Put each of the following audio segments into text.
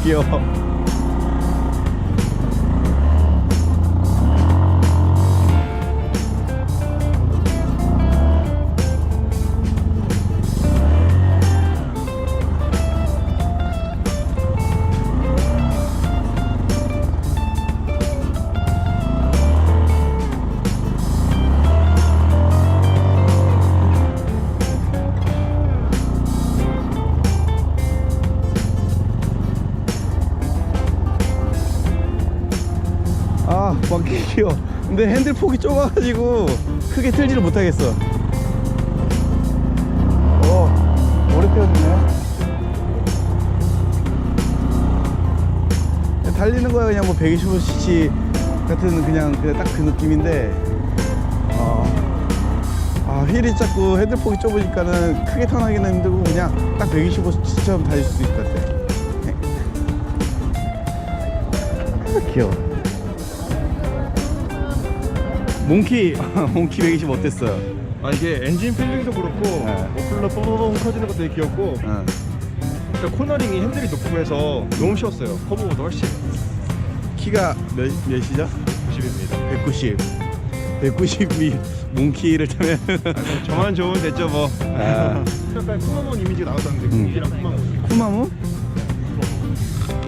아 귀여워. 아 귀여워. 근데 핸들 폭이 좁아가지고 크게 틀지를 못하겠어. 어 오래 태워주네. 달리는 거야 그냥 뭐 125cc 같은 그냥 그냥 딱 그 느낌인데 어, 아 휠이 자꾸 핸들 폭이 좁으니까는 크게 턴하기는 힘들고 그냥 딱 125cc처럼 달릴 수 있을 것 같아 아, 귀여워 몽키 몽키 120 어땠어요? 아 이게 엔진 필링도 그렇고 네. 머플러 뽀로롱 커지는 것도 되게 귀엽고 어. 일단 코너링이 핸들이 높고 해서 너무 쉬웠어요 커브보다 훨씬 키가 몇, 몇이죠? 90입니다 190 190이 몽키를 타면 저만 좋으면 됐죠 뭐 아, 약간 쿠마몬 이미지가 나왔었는데 음. 몽키랑 쿠마몬 쿠마모?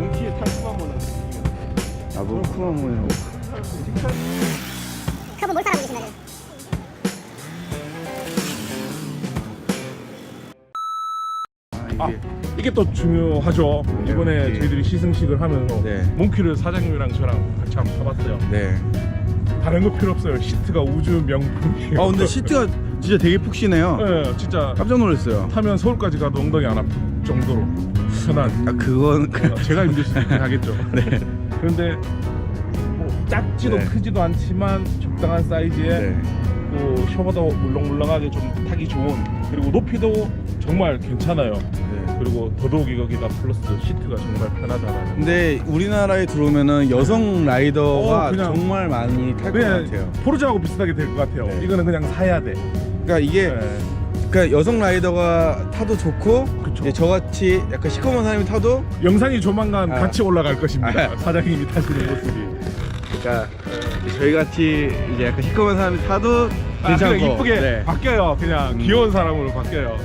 몽키의 탈 쿠마몬은 나도 쿠마모라고 그분 뭘 따라고 계시나요? 아, 아, 이게 또 중요하죠. 네, 이번에 네. 저희들이 시승식을 하면서 네. 몽키를 사장님이랑 저랑 같이 한번 타봤어요. 네. 다른 거 필요 없어요. 시트가 우주 명품이에요. 아 근데 시트가 진짜 되게 푹신해요. 네, 진짜 깜짝 놀랐어요. 타면 서울까지 가도 엉덩이 안 아플 정도로 편한. 아 그건 그- 어, 제가 힘들 수 있긴 하겠죠. 네. 그런데 뭐 작지도 네. 크지도 않지만 적당한 사이즈에 네. 또 셔버도 물렁물렁하게 좀 타기 좋은 그리고 높이도 정말 괜찮아요. 네. 그리고 더더욱이 거기다 플러스 시트가 정말 편하잖아요. 근데 우리나라에 들어오면은 여성 라이더가 어, 그냥- 정말 많이 탈 것 같아요. 포르자하고 비슷하게 될 것 같아요. 네. 이거는 그냥 사야 돼. 그러니까 이게 네. 그러니까 여성 라이더가 타도 좋고 그쵸. 이제 저같이 약간 시커먼 사람이 타도 영상이 조만간 아. 같이 올라갈 것입니다. 아. 사장님이 타시는 모습이. 그러니까 저희 같이 이제 약간 시커먼 사람이 아, 괜찮고 이쁘게 네. 바뀌어요. 그냥 음. 귀여운 사람으로 바뀌어요.